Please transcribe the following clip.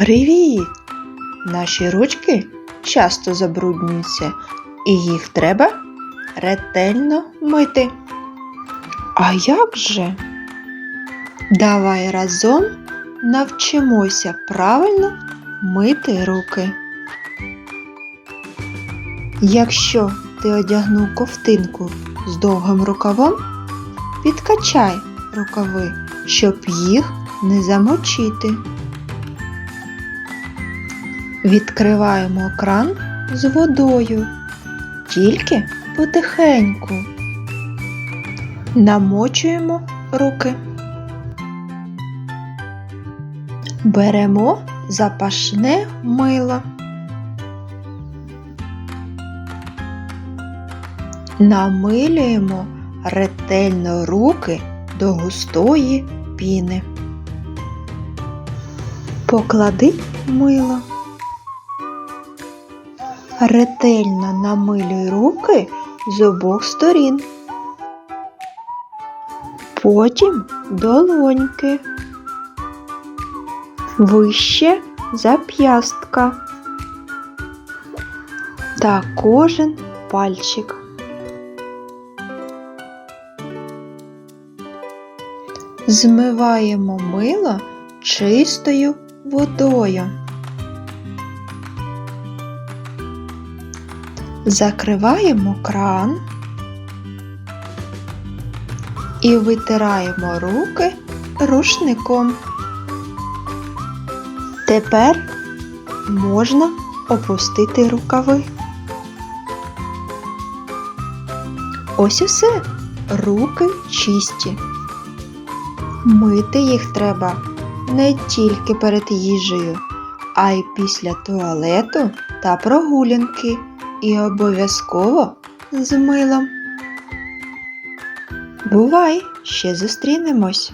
Привіт! Наші ручки часто забруднюються, і їх треба ретельно мити. А як же? Давай разом навчимося правильно мити руки. Якщо ти одягнув ковтинку з довгим рукавом, підкачай рукави, щоб їх не замочити. Відкриваємо кран з водою, тільки потихеньку. Намочуємо руки. Беремо запашне мило. Намилюємо ретельно руки до густої піни. Поклади мило. Ретельно намилюй руки з обох сторін. Потім долоньки. Вище зап'ястка. Та кожен пальчик. Змиваємо мило чистою водою. Закриваємо кран і витираємо руки рушником. Тепер можна опустити рукави. Ось і все. Руки чисті. Мити їх треба не тільки перед їжею, а й після туалету та прогулянки. І обов'язково з милом. Бувай, ще зустрінемось!